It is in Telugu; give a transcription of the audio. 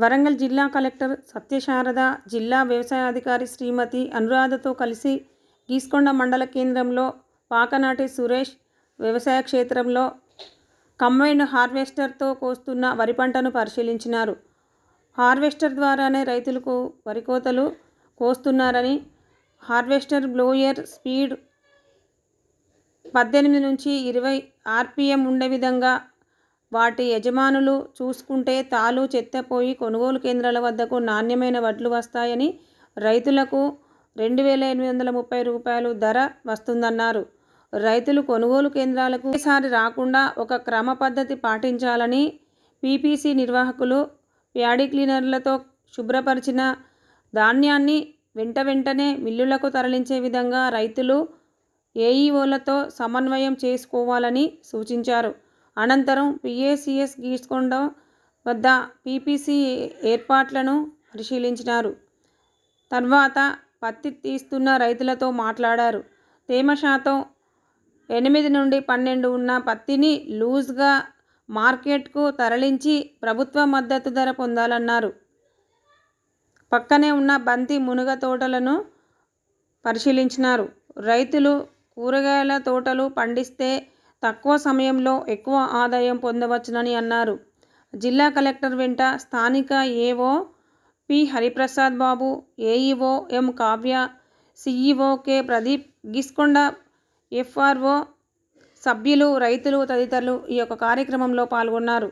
వరంగల్ జిల్లా కలెక్టర్ సత్యశారద జిల్లా వ్యవసాయాధికారి శ్రీమతి అనురాధతో కలిసి గీస్కొండ మండల కేంద్రంలో పాకనాటి సురేష్ వ్యవసాయ క్షేత్రంలో కంబైన్డ్ హార్వెస్టర్తో కోస్తున్న వరి పంటను పరిశీలించినారు. హార్వెస్టర్ ద్వారానే రైతులకు వరి కోతలు కోస్తున్నారని హార్వెస్టర్ బ్లోయర్ స్పీడ్ పద్దెనిమిది నుంచి ఇరవై ఆర్పిఎం ఉండే విధంగా వాటి యజమానులు చూసుకుంటే తాలు చెత్తపోయి కొనుగోలు కేంద్రాల వద్దకు నాణ్యమైన వడ్లు వస్తాయని రైతులకు రెండు వేల ఎనిమిది వందల ముప్పై రూపాయలు ధర వస్తుందన్నారు. రైతులు కొనుగోలు కేంద్రాలకు ఒకేసారి రాకుండా ఒక క్రమ పద్ధతి పాటించాలని పీపీసీ నిర్వాహకులు ప్యాడీ క్లీనర్లతో శుభ్రపరిచిన ధాన్యాన్ని వెంట వెంటనే మిల్లులకు తరలించే విధంగా రైతులు ఏఈఓలతో సమన్వయం చేసుకోవాలని సూచించారు. అనంతరం పిఏసిఎస్ గీస్కొండ వద్ద పీపీసీ ఏర్పాట్లను పరిశీలించినారు. తర్వాత పత్తి తీస్తున్న రైతులతో మాట్లాడారు. తేమ శాతం ఎనిమిది నుండి పన్నెండు ఉన్న పత్తిని లూజ్గా మార్కెట్కు తరలించి ప్రభుత్వ మద్దతు ధర పొందాలన్నారు. పక్కనే ఉన్న బంతి మునగ తోటలను పరిశీలించినారు. రైతులు కూరగాయల తోటలు పండిస్తే తక్కువ సమయంలో ఎక్కువ ఆదాయం పొందవచ్చునని అన్నారు. జిల్లా కలెక్టర్ వెంట స్థానిక AO P Hariprasad Babu AEO M Kavya CEO K Pradeep Giskonda FRO సభ్యులు రైతులు తదితరులు ఈ యొక్క కార్యక్రమంలో పాల్గొన్నారు.